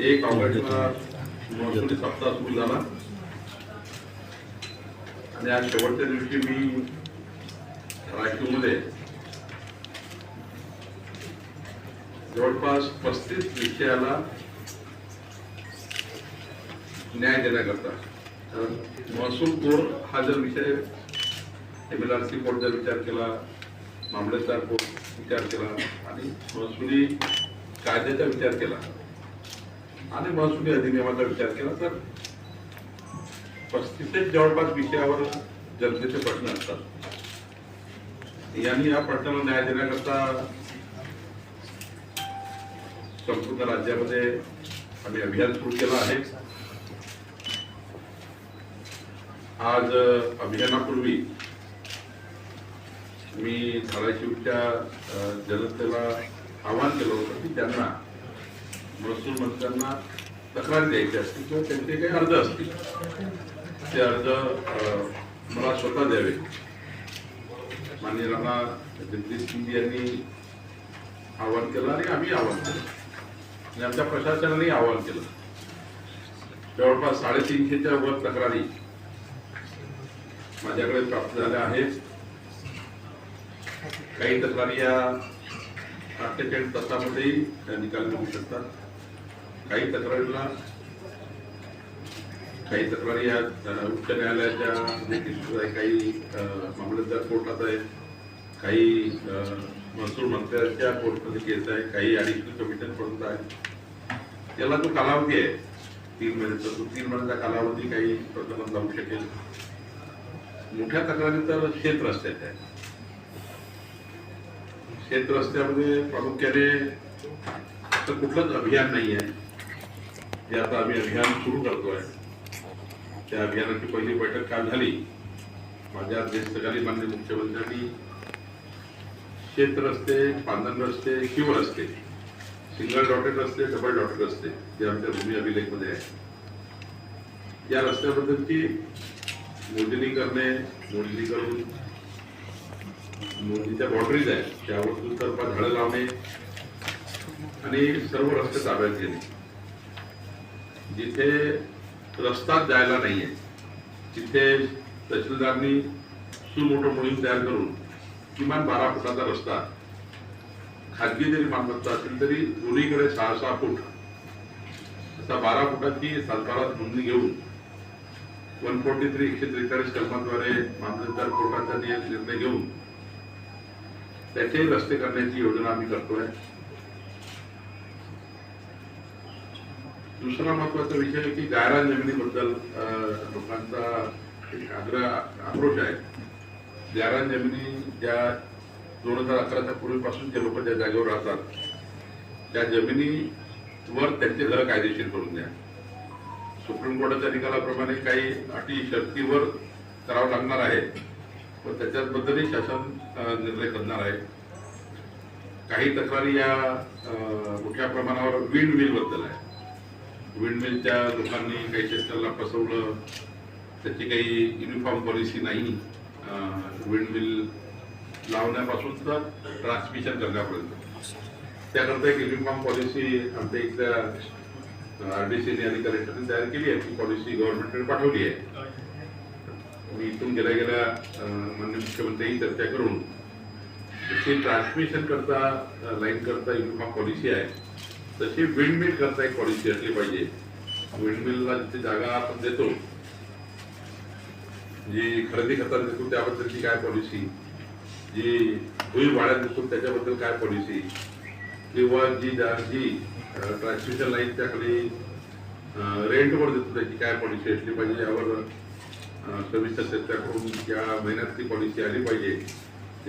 एक ऑगस्टला महसुली सप्ताह सुरू झाला. आणि आज शेवटच्या दिवशी मी राखीवमध्ये जवळपास पस्तीस विषयाला न्याय देण्याकरता. महसूल कोर्ट हा जर विषय M L R C court जर विचार केला मामलेदार कोर्ट विचार केला आणि महसुली कायद्याचा विचार केला आणि महसुली अधिनियमाचा विचार केला तर पस्तीसच जवळपास विषयावर जनतेचे प्रश्न असतात. यांनी या प्रश्नाला न्याय देण्याकरता संपूर्ण राज्यामध्ये आम्ही अभियान सुरू केलं आहे. आज अभियानापूर्वी मी धाराशिवच्या जनतेला आवाहन केलं होतं की त्यांना महसूल मंत्र्यांना तक्रार द्यायची असतील किंवा त्यांचे काही अर्ज असतील ते अर्ज मला स्वतः द्यावे. माननीय राणा जगदीश सिंग यांनी आवाहन केलं आणि आम्ही आवाहन केलं. आणि आमच्या प्रशासनाने आवाहन केलं. जवळपास साडेतीनशेच्या वर तक्रारी माझ्याकडे प्राप्त झाल्या आहेत. काही तक्रारी या अठ्ठेचाळीस तासामध्ये निकाल मिळू शकतात. काही तक्रारीला काही तक्रारी या उच्च न्यायालयाच्या देखील आहे काही मामलेदार कोर्टात आहेत. काही महसूल मंत्र्यांच्या कोर्टमध्ये केस आहे काही अडिशनल कमिशन पर्यंत आहे त्याला जो कालावधी आहे. तीन महिन्याचा. तो तीन महिन्याचा कालावधी काही प्रकरणात जाऊ शकेल. मोठ्या तक्रारी तर शेत रस्त्याच्या आहेत. शेत रस्त्यामध्ये प्रामुख्याने तर कुठलंच अभियान नाही आहे जे आता आम्ही अभियान सुरू करतोय. त्या अभियानाची पहिली बैठक काल झाली. माझ्या अध्यक्षतेखाली मान्य मुख्यमंत्र्यांनी शेत रस्ते पांधन रस्ते शिव रस्ते सिंगल डॉटेड रस्ते डबल डॉटेड रस्ते जे आमच्या भूमी अभिलेखमध्ये आहे या रस्त्याबद्दलची मोजणी करणे मोजणी करून मोजणीच्या बाउंड्रीज आहेत त्यावर सुद्धा झाडं लावणे आणि सर्व रस्ते ताब्यात घेणे. जिथे रस्ता जायला नाहीये तिथे तहसीलदारनी सुमोठं मोहीम तयार करून किमान बारा फुटाचा रस्ता खाजगी जरी मालमत्ता असेल तरी दोन्हीकडे सहा सहा फूट असा बारा फुटाची सातबारात नोंदणी घेऊन वन फोर्टी थ्री एकशे त्रेचाळीस कलमाद्वारे मामलेदार कोर्टाचा निर्णय घेऊन त्याचे रस्ते करण्याची योजना आम्ही करतोय. दुसरा महत्त्वाचा विषय आहे की गायरा जमिनीबद्दल लोकांचा एक आग्रह आक्रोश आहे. गायरान जमिनी ज्या दोन हजार अकराच्या पूर्वीपासून जे लोक ज्या जागेवर राहतात त्या जमिनीवर त्यांचे घर कायदेशीर करून द्या. सुप्रीम कोर्टाच्या निकालाप्रमाणे काही अटी शर्तीवर करावं लागणार आहे व त्याच्याबद्दलही शासन निर्णय करणार आहे. काही तक्रारी या मोठ्या प्रमाणावर विंड बिलबद्दल आहे. विंडमिलच्या लोकांनी काही शेतकऱ्याला फसवलं. त्याची काही युनिफॉर्म पॉलिसी नाही. विंडमिल लावण्यापासून तर ट्रान्समिशन करण्यापर्यंत. त्याकरता एक युनिफॉर्म पॉलिसी आमच्या इथल्या आरडीसीने आणि कलेक्टरने तयार केली आहे. ती पॉलिसी गव्हर्नमेंटकडे पाठवली आहे. मी इथून गेल्या गेल्या अं, माननीय मुख्यमंत्र्यांनी चर्चा करून जशी ट्रान्समिशन करता लाईन करता युनिफॉर्म पॉलिसी आहे तशी विंडमिल करता एक पॉलिसी असली पाहिजे. विंडमिलला जिथे जागा आपण देतो जी खरेदी करताना देतो त्याबद्दलची काय पॉलिसी जी भुई वाड्यात देतो त्याच्याबद्दल काय पॉलिसी किंवा जी जा- जी ट्रान्समिशन लाईनच्या खाली रेंटवर देतो त्याची काय पॉलिसी असली पाहिजे? यावर सविस्तर चर्चा करून या महिन्यात ती पॉलिसी आली पाहिजे.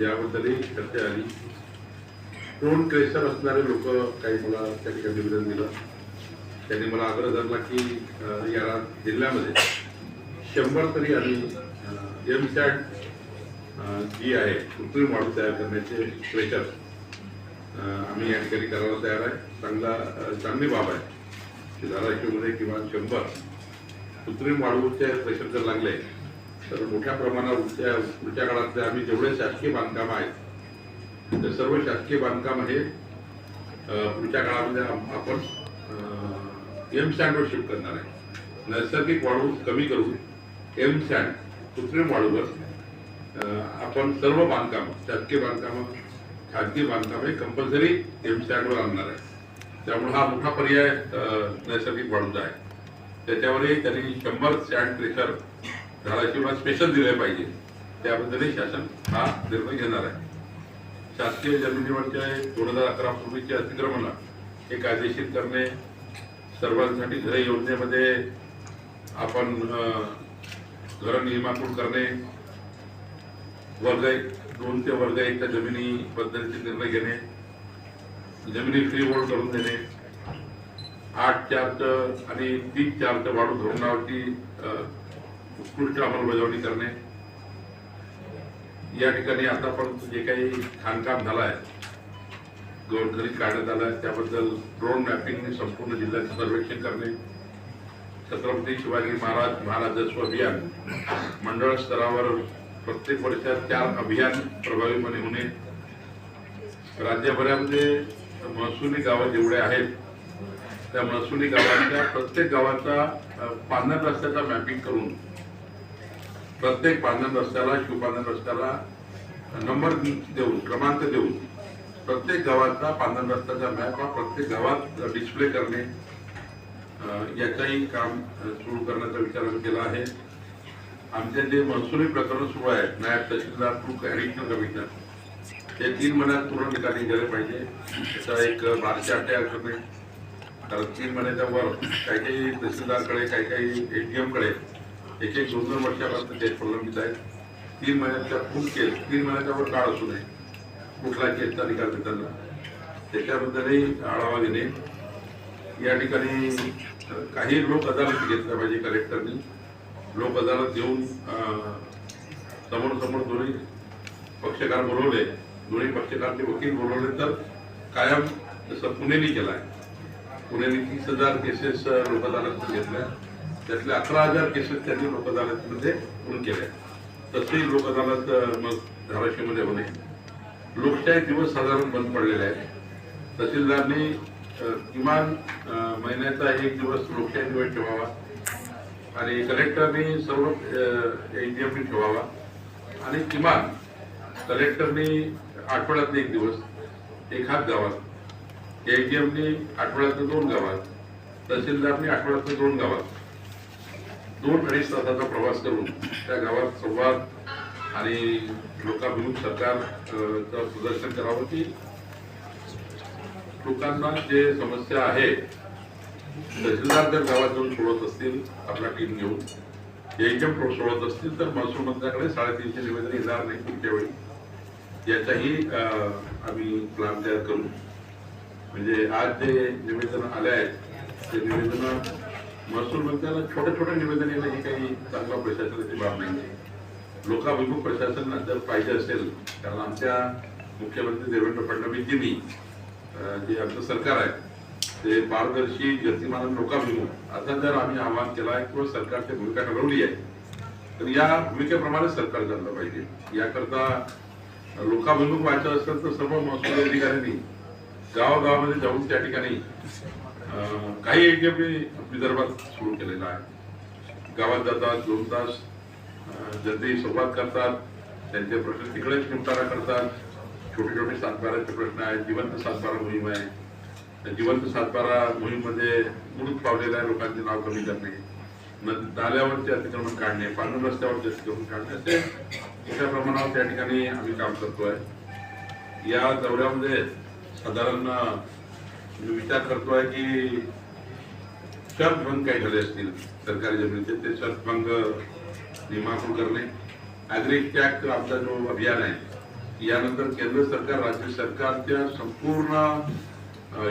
याबद्दलही चर्चा आली. टोन क्लेशर असणारे लोक काही मला त्या ठिकाणी निवेदन दिलं. त्यांनी मला आग्रह धरला की या जिल्ह्यामध्ये शंभर तरी आम्ही एम सॅट जी आहे कृत्रिम वाढू तयार करण्याचे क्रेशर आम्ही या ठिकाणी करायला तयार आहे. चांगला चांगली बाब आहे. की धाराशिवमध्ये किमान शंभर कृत्रिम वाळूचे प्रेशर जर लागले तर मोठ्या प्रमाणावर पुढच्या काळातले आम्ही जेवढे शासकीय बांधकाम आहेत तर सर्व शासकीय बांधकाम हे पुढच्या काळामध्ये आपण एम सँडवर शिफ्ट करणार आहे. नैसर्गिक वाळू कमी करून एम सँड कृत्रिम वाळूवर आपण सर्व बांधकाम शासकीय बांधकाम खाजगी बांधकाम हे कंपल्सरी एम सँडवर आणणार आहे. त्यामुळे हा मोठा पर्याय नैसर्गिक वाळूचा आहे. त्याच्यावरही त्यांनी शंभर सँड ट्रेकर किंवा स्पेशल दिले पाहिजे. त्याबद्दलही शासन हा निर्णय घेणार आहे. शासकीय जमिनीवरचे दोन हजार अकरा पूर्वीचे अतिक्रमण. हे कायदेशीर करणे. सर्वांसाठी घरे योजनेमध्ये आपण घर घरं निर्माण करणे. वर्ग एक दोन ते वर्ग एकच्या जमिनीबद्दलचे निर्णय घेणे. जमिनी फ्री होल्ड करून देणे. आठ चारचं आणि तीन चारचं वाढू धोरणावरती अं, उत्कृष्ट अंमलबजावणी करणे. या ठिकाणी आतापर्यंत जे काही खाणकाम झालं आहे घरी काढण्यात आलं आहे त्याबद्दल ड्रोन मॅपिंगने संपूर्ण जिल्ह्याचं सर्वेक्षण करणे छत्रपती शिवाजी महाराज महाराजस्व अभियान मंडळ स्तरावर प्रत्येक वर्षात चार अभियान प्रभावीपणे होणे राज्यभरामध्ये महसुली गावं जेवढे आहेत त्या महसुली गावांच्या प्रत्येक गावाचा अ, रस्त्याचा मॅपिंग करून प्रत्येक पांढऱ्या रस्त्याला शिवपांढऱ्या रस्त्याला नंबर देऊन क्रमांक देऊन प्रत्येक गावाचा पांढऱ्या रस्त्याचा मॅप हा प्रत्येक गावात डिस्प्ले करणे याचंही काम सुरू करण्याचा विचार केला आहे. आमचे जे महसुली प्रकरण सुरू आहेत नायब तहसीलदार टू ॲडिशनल कमिशनर ते तीन महिन्यात पूर्ण निकाली गेले पाहिजे. त्याचा एक बारशे तयार करणे कारण तीन महिन्याच्या वर काही काही तहसीलदारकडे काही काही ए टी एमकडे एक एक दोन दोन वर्षापासून ते प्रलंबित आहेत. तीन महिन्याच्या खूप केस तीन महिन्याच्या वर काळ असू नये. कुठला केसचा निकाल देताना त्याच्याबद्दलही आढावा घेणे. या ठिकाणी काही लोक अदालत घेतल्या पाहिजे कलेक्टरनी लोक अदालत घेऊन समोर समोर दोन्ही पक्षकार बोलवले. दोन्ही पक्षकारचे वकील बोलवले तर कायम जसं पुणेनी आहे. पुण्याने तीस हजार केसेस लोक अदालत घेतल्या. त्यातल्या अकरा हजार केसेस त्यांनी लोक अदालतमध्ये पूर्ण केल्या तसेही लोक अदालत मग धाराशिवमध्ये होणे. लोकशाही दिवस साधारण बंद पडलेले आहेत. तहसीलदारनी किमान महिन्याचा एक दिवस लोकशाही दिवस ठेवावा आणि कलेक्टरनी सर्व एटीएमनी ठेवावा आणि किमान कलेक्टरनी आठवड्यात एक दिवस एखाद गावात एटीएमनी आठवड्यातनं दोन गावात तहसीलदारनी आठवड्यातनं दोन गावात दोन अडीच तासाचा प्रवास करून त्या गावात संवाद आणि लोकाभिमुख सरकार प्रदर्शन करावं की लोकांना जे समस्या आहे तहसीलदार जर गावात जाऊन सोडत असतील आपला टीम घेऊन एटीएम सोडत असतील तर महसूल मंत्र्याकडे साडेतीनशे निवेदन येणार नाही पुढच्या वेळी. याचाही आम्ही प्लॅन तयार करू. म्हणजे आज जे निवेदन आले आहेत ते निवेदन महसूल मंत्र्याला छोट्या छोट्या निवेदनाला ही काही चांगला प्रशासनाची बाब नाही लोकाभिमुख प्रशासन जर पाहिजे असेल कारण आमच्या मुख्यमंत्री देवेंद्र फडणवीसजींनी जे आमचं सरकार आहे ते पारदर्शी गतिमान लोकाभिमुख असं जर आम्ही आवाहन केलं आहे किंवा सरकारची भूमिका ठरवली आहे तर या भूमिकेप्रमाणे सरकार चाललं पाहिजे. याकरता लोकाभिमुख व्हायचं असेल तर सर्व महसूल अधिकाऱ्यांनी गावागावामध्ये जाऊन त्या ठिकाणी काही एक मी विदर्भात सुरू केलेला आहे. गावात जातात दोन तास अं, जनतेशी संवाद करतात त्यांचे प्रश्न तिकडेच निपटारा करतात. छोटे छोटे सातबाराचे प्रश्न आहेत जिवंत सातबारा मोहीम आहे. जिवंत सातबारा मोहीममध्ये मृत पावलेल्या लोकांचे नाव कमी करणे न- नाल्यावरचे अतिक्रमण काढणे पांढर रस्त्यावरचे अतिक्रमण काढणे असे मोठ्या प्रमाणावर त्या ठिकाणी आम्ही काम करतोय. या दौऱ्यामध्ये साधारण मी विचार करतोय की शर्त भंग काय झाले असतील सरकारी जमिनीचे ते शर्त भंग करणे नागरिक टॅक आमचा जो अभियान आहे यानंतर केंद्र सरकार राज्य सरकारच्या संपूर्ण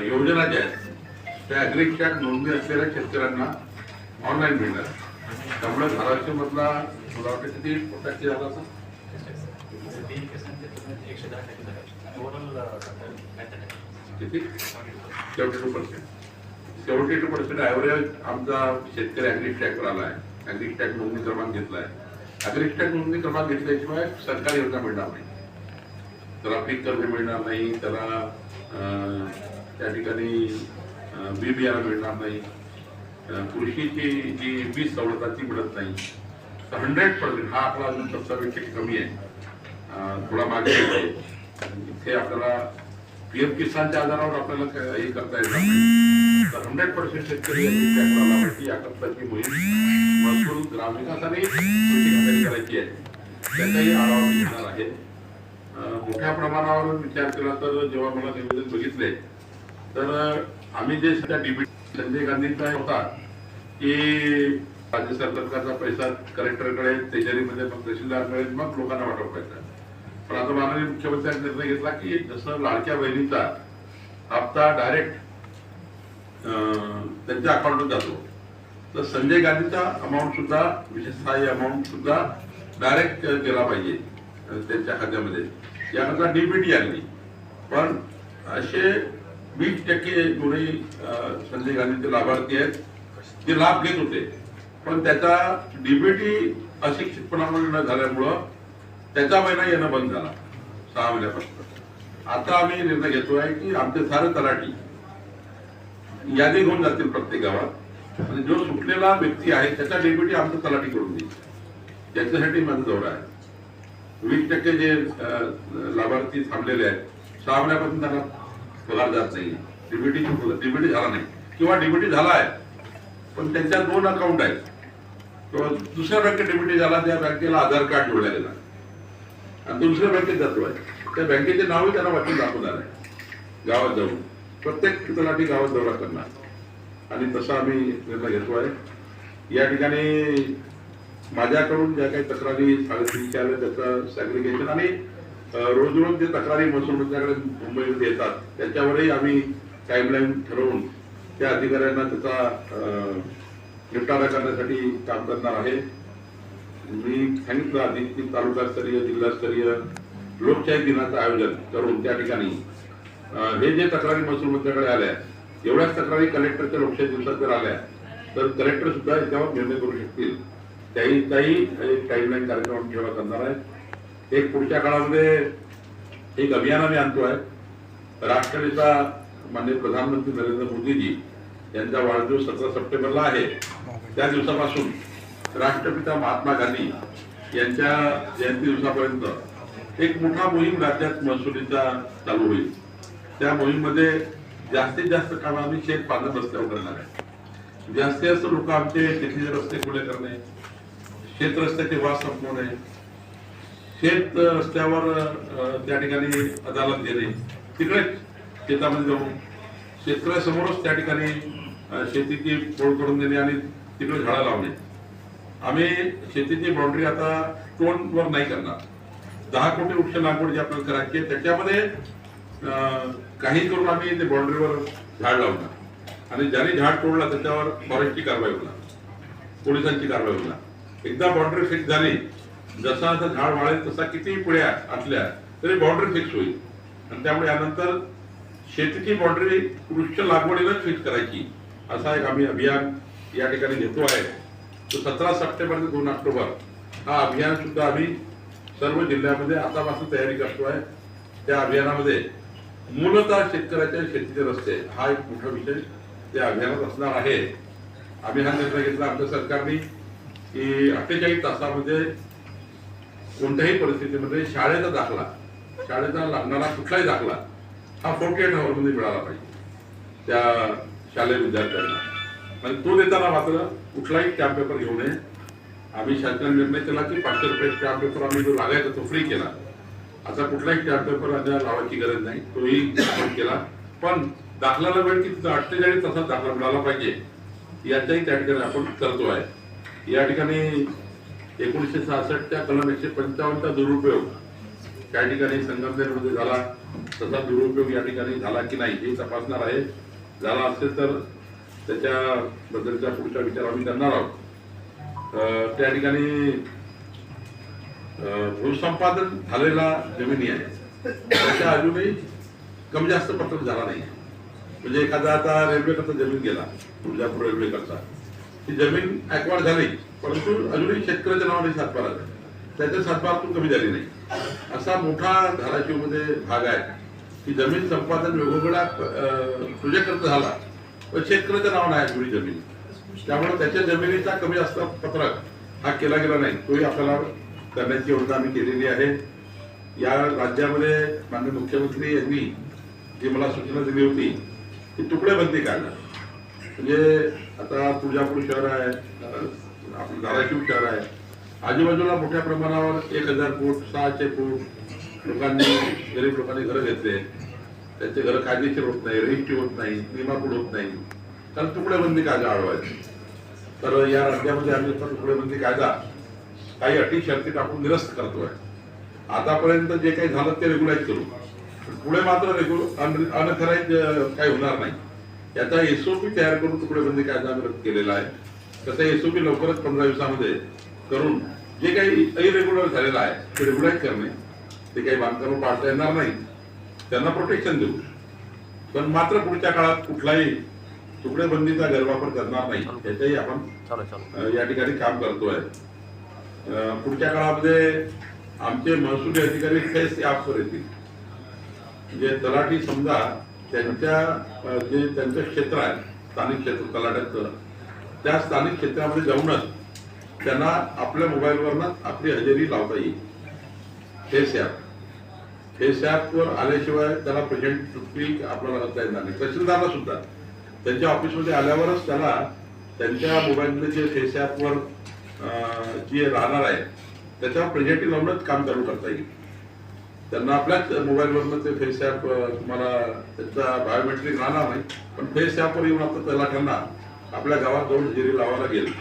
योजना ज्या आहेत त्या अग्रिक टॅक नोंदणी असलेल्या शेतकऱ्यांना ऑनलाईन मिळणार. त्यामुळे धाराशिव मधला मला वाटतं किती टक्के झाला असा किती? Seventy two percent seventy two percent average आमचा शेतकरी अग्रिक टॅगवर आला आहे. अग्रिक टॅग नोंदणी क्रमांक घेतलाय. अग्रिक टॅग नोंदणी क्रमांक घेतल्याशिवाय सरकारी योजना मिळणार नाही. त्याला पीक कर्ज मिळणार नाही त्याला त्या ठिकाणी बी बियाणं मिळणार नाही. कृषीची जी वीज सवलत आहे ती मिळत नाही. तर हंड्रेड पर्सेंट हा आपला अजून सत्तर कमी आहे. थोडा मागे इथे आपल्याला पी पीएम किसानच्या आधारावर आपल्याला हे करता येणार नाही. तर हंड्रेड पर्सेंट शेतकरी यांनी त्या कोणाला मोहीम महसूल करायची आहे. त्याचाही आढावा घेणार आहे. मोठ्या प्रमाणावर विचार केला तर जेव्हा मला निवेदन बघितले तर आम्ही जे सध्या डिबेट संजय गांधींचा होता की राज्य सरकारचा पैसा कलेक्टरकडे तिजोरीमध्ये मग तहसीलदारकडे मग लोकांना वाटप व्हायचा पण आता माननीय मुख्यमंत्र्यांनी निर्णय घेतला की जसं लाडक्या बहिणीचा हप्ता डायरेक्ट त्यांच्या अकाउंटवर जातो. तर संजय गांधीचा अमाऊंट सुद्धा विशेषतः अमाऊंट सुद्धा डायरेक्ट गेला पाहिजे त्यांच्या खात्यामध्ये. याकरता डीबीटी आणली. पण असे वीस टक्के दोन्ही संजय गांधीचे लाभार्थी आहेत ते लाभ घेत होते. पण त्याचा डीबीटी अशिक्षितपणामुळे न झाल्यामुळं त्याचा महिना येणं बंद झाला सहा महिन्यापासून. आता आम्ही निर्णय घेतो आहे की आमचे सारे तलाठी यादी घेऊन जातील प्रत्येक गावात. आणि जो सुटलेला व्यक्ती आहे त्याचा डेप्युटी आमचं तलाठी करून देईल. त्याच्यासाठी माझा दौरा आहे. वीस टक्के जे लाभार्थी थांबलेले आहेत सहा महिन्यापासून त्यांना पगार जात नाही. डीबीटी डीबीटी झाला नाही. किंवा डीबीटी झाला आहे पण त्यांच्या दोन अकाउंट आहेत. किंवा दुसऱ्या बँकेत डेबिटी झाला त्या बँकेला आधार कार्ड जोडल्या गेला. आणि दुसऱ्या बँकेत जातो आहे. त्या बँकेचे नावही त्यांना वाटून दाखवणार आहे. गावात जाऊन. प्रत्येक तलाठी गावात दौरा करणार. आणि तसा आम्ही निर्णय घेतो आहे. या ठिकाणी माझ्याकडून ज्या काही तक्रारी साडेतीनशे आल्या त्याचं सॅग्रिगेशन आणि रोज रोज जे तक्रारी महसूल मंत्र्याकडे मुंबईमध्ये येतात त्याच्यावरही आम्ही टाईमलाईन ठरवून त्या अधिकाऱ्यांना त्याचा निपटारा करण्यासाठी काम करणार आहे. मी सांगितलं आधी की तालुकास्तरीय जिल्हास्तरीय लोकशाही दिनाचं आयोजन करून त्या ठिकाणी हे जे तक्रारी महसूल मंत्र्याकडे आल्या एवढ्याच तक्रारी कलेक्टरच्या लोकशाही दिवसात जर आल्या तर कलेक्टर सुद्धा याच्यावर निर्णय करू शकतील. त्याही त्याही एक टाईमलाईन कार्यक्रम ठेवा करणार आहे एक पुढच्या काळामध्ये एक अभियान आम्ही आणतोय राष्ट्रपिता माननीय प्रधानमंत्री नरेंद्र मोदीजी यांचा वाढदिवस सतरा सप्टेंबरला आहे. त्या दिवसापासून राष्ट्रपिता महात्मा गांधी यांच्या जयंती दिवसापर्यंत एक मोठा मोहीम राज्यात महसुलीचा चालू होईल. त्या मोहीममध्ये जास्तीत जास्त काम आम्ही शेत पानं रस्त्यावर करणार आहे. जास्तीत जास्त लोक आमचे शेतीचे रस्ते खुले करणे शेत रस्त्याचे वास संपवणे शेत रस्त्यावर त्या ठिकाणी अदालत घेणे तिकडेच शेतामध्ये जाऊन शेतकऱ्यासमोरच त्या ठिकाणी शेतीची फोड करून देणे आणि तिकडे झाडं लावणे. आम्ही शेतीची बाउंड्री आता टोनवर नाही करणार. दहा कोटी वृक्ष लागवड जी आपल्याला करायची आहे त्याच्यामध्ये काही करून आम्ही ते बाउंड्रीवर झाड लावणार. आणि ज्याने झाड तोडला त्याच्यावर फॉरेस्टची कारवाई होणार. पोलिसांची कारवाई होणार. एकदा बाउंड्री फिक्स झाली जसा आता झाड वाढेल तसा कितीही पुळ्या असल्या तरी बाउंड्री फिक्स होईल. आणि त्यामुळे यानंतर शेतीची बाउंड्री वृक्ष लागवडीलाच फिक्स करायची असा एक आम्ही अभियान या ठिकाणी घेतो आहे. तो सतरा सप्टेंबर ते दोन ऑक्टोबर हा अभियान सुद्धा आम्ही सर्व जिल्ह्यामध्ये आतापासून तयारी करतो आहे. त्या अभियानामध्ये मूलतः शेतकऱ्याच्या शेतीचे रस्ते हा एक मोठा विषय त्या अभियानात असणार आहे. आम्ही हा निर्णय घेतला आमच्या सरकारने की अठ्ठेचाळीस तासामध्ये कोणत्याही परिस्थितीमध्ये शाळेचा दाखला शाळेचा लागणारा कुठलाही दाखला हा फोर्टी एट आवर्समध्ये मिळाला पाहिजे त्या शालेय विद्यार्थ्यांना. आणि तो देताना मात्र कुठलाही स्टॅम्प पेपर घेऊ नये. आम्ही शासनाने निर्णय केला की पाचशे रुपये स्टॅम्प पेपर आम्ही जो लागायचा तो फ्री केला. आता कुठलाही स्टॅम्प पेपर अद्याप लावायची गरज नाही. तोही आपण केला. पण दाखलाला वेळ की अठ्ठेचाळीस तासात दाखला मिळाला पाहिजे. याचाही त्या ठिकाणी आपण करतो आहे. या ठिकाणी एकोणीसशे सहासष्टच्या कलम एकशे पंचावन्नचा दुरुपयोग त्या ठिकाणी संगमनेरमध्ये झाला. तसा दुरुपयोग या ठिकाणी झाला की नाही हे तपासणार आहे. झाला असेल तर त्याच्याबद्दलचा पुढचा विचार आम्ही करणार आहोत. त्या ठिकाणी भूसंपादन झालेला जमिनी आहे. त्याच्या अजूनही कमी जास्त पत्रक झाला नाही. म्हणजे एखादा आता रेल्वेकरता जमीन गेला तुळजापूर रेल्वेकडचा ती जमीन ऍक्वायर झाली परंतु अजूनही शेतकऱ्याच्या नावाने सातबार आला त्याच्या सातबारातून कमी झाली नाही. असा मोठा धाराशिवमध्ये भाग आहे. की जमीन संपादन वेगवेगळ्या प्रोजेक्ट झाला पण शेतकऱ्याच्या नावाने आहे जुनी जमीन. त्यामुळे त्याच्या जमिनीचा कमी जास्त पत्रक हा केला गेला नाही. तोही आपल्याला करण्याची योजना आम्ही केलेली आहे. या राज्यामध्ये माननीय मुख्यमंत्री यांनी जी मला सूचना दिली होती ती तुकडेबंदी काढणार. म्हणजे आता तुळजापूर शहर आहे आपलं धाराशिव शहर आहे. आजूबाजूला मोठ्या प्रमाणावर एक हजार फूट सहाशे फूट लोकांनी गरीब लोकांनी घरं घेतले. त्यांचे घरं कायदेशीर होत नाही रजिस्ट्री होत नाही नियमापूड होत नाही. कारण तुकडेबंदी कायदा अडवायचा तर या राज्यामध्ये आम्ही आता तुकडेबंदी कायदा काही अटी शर्ती टाकून निरस्त करतोय. आतापर्यंत जे काही झालं ते रेग्युलाइज करू. पुढे मात्र रेग्युलर अनथराईज काही होणार नाही. याचा एसओपी तयार करून तुकडेबंदी कायदा आम्ही केलेला आहे. तसं एसओपी लवकरच पंधरा दिवसामध्ये करून जे काही इरेग्युलर झालेलं आहे ते रेग्युलाइज करणे ते काही बांधकामं पाडता येणार नाही. त्यांना प्रोटेक्शन देऊ. पण मात्र पुढच्या काळात कुठलाही तुकडेबंदीचा गैरवापर करणार नाही. याच्याही आपण या ठिकाणी काम करतोय. पुढच्या काळामध्ये आमचे महसुली अधिकारी फेस ॲपवर येतील. म्हणजे तलाठी समजा त्यांच्या जे त्यांचं क्षेत्र आहे स्थानिक क्षेत्र तलाट्याचं त्या स्थानिक क्षेत्रामध्ये जाऊनच त्यांना आपल्या मोबाईलवरनं आपली हजेरी लावता येईल. Face app. फेस ॲपवर आल्याशिवाय त्याला प्रेझेंट सुट्टी आपल्याला करता येणार नाही. तहसीलदारला सुद्धा. त्यांच्या ऑफिसमध्ये आल्यावरच त्याला त्यांच्या मोबाईलमध्ये जे फेस ॲपवर जे राहणार आहे त्याच्यावर प्रेझेंटी लावूनच काम चालू करता येईल. त्यांना आपल्याच मोबाईलवरनं ते फेस ॲप तुम्हाला त्याचा बायोमेट्रिक राहणार नाही पण फेस ॲपवर येऊन आता त्याला त्यांना आपल्या गावात जाऊन हजेरी लावावं लागेल.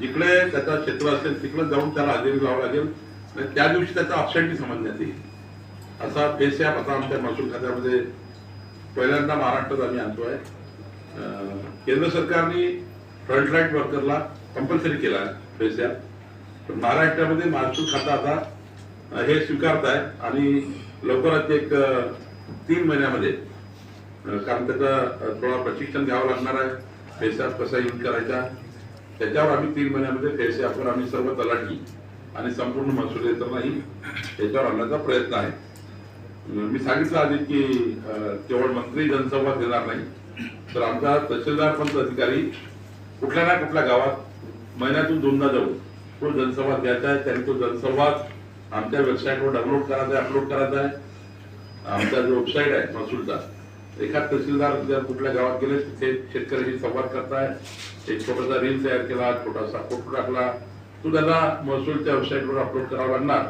जिकडे त्याचा क्षेत्र असेल तिकडे जाऊन त्याला हजेरी लावावं लागेल. आणि त्या दिवशी त्याचा अपसेंटी समजण्यात येईल. असा फेस ॲप आता आमच्या महसूल खात्यामध्ये पहिल्यांदा महाराष्ट्रात आम्ही आणतो आहे केंद्र सरकारने फ्रंटलाईन वर्करला कंपल्सरी केला आहे. फेस पण महाराष्ट्रामध्ये महसूल खाता आता हे स्वीकारत आहे आणि लवकरात एक तीन महिन्यामध्ये कारण त्याचा थोडा प्रशिक्षण घ्यावं लागणार आहे. फेस कसा यूज करायचा? त्याच्यावर आम्ही तीन महिन्यामध्ये पैसे आपण आम्ही सर्व तलाठी आणि संपूर्ण महसूल यंत्रणाही त्याच्यावर आणण्याचा प्रयत्न आहे. मी सांगितलं आधी की केवळ मंत्री जनसंवाद देणार नाही. तर आमचा तहसीलदार पंच अधिकारी कुठल्या ना कुठल्या गावात महिन्यातून दोनदा जाऊन तो जनसंवाद घ्यायचा आहे त्यांनी तो जनसंवाद आमच्या वेबसाईटवर डाउनलोड करायचा आहे अपलोड करायचा आहे. आमचा जो वेबसाईट आहे महसूलचा. एखाद तहसीलदार जर कुठल्या गावात गेले तिथे शेतकऱ्याशी संवाद करताय एक छोटासा रील तयार केला छोटासा फोटो टाकला तो त्यांना महसूलच्या वेबसाईटवर अपलोड करावा लागणार.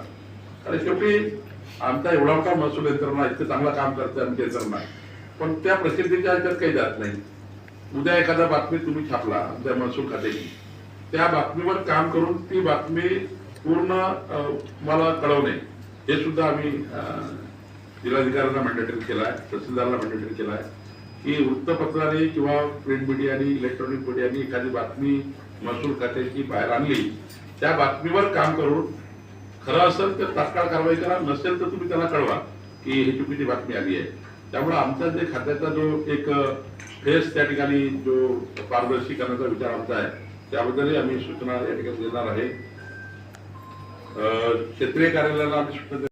आणि शेवटी आमचा एवढा मोठा महसूल यंत्रणा इतकं चांगलं काम करते आमची यंत्रणा. पण त्या प्रसिद्धीच्या ह्याच्यात काही जात नाही. उद्या एखादा बातमी तुम्ही छापला आमच्या महसूल खात्याची. त्या बातमीवर काम करून ती बातमी पूर्ण मला कळवणे. हे सुद्धा आम्ही अं, जिल्हाधिकाऱ्यांना मॅन्डेटरी केला आहे तहसीलदारांना मॅन्डेटरी केला आहे की वृत्तपत्राने किंवा प्रिंट मीडियाने इलेक्ट्रॉनिक मीडियाने एखादी बातमी महसूल खात्याची बाहेर आणली त्या बातमीवर काम करून खरं असेल तर तात्काळ कारवाई करा नसेल तर तुम्ही त्यांना कळवा की ही चुकीची बातमी आली आहे. त्यामुळे आमचा जे खात्याचा जो एक फेस त्या ठिकाणी जो पारदर्शी करण्याचा विचार आमचा आहे त्याबद्दलही आम्ही सूचना या ठिकाणी देणार आहे. अं, क्षेत्रीय कार्यालयाला आम्ही सूचना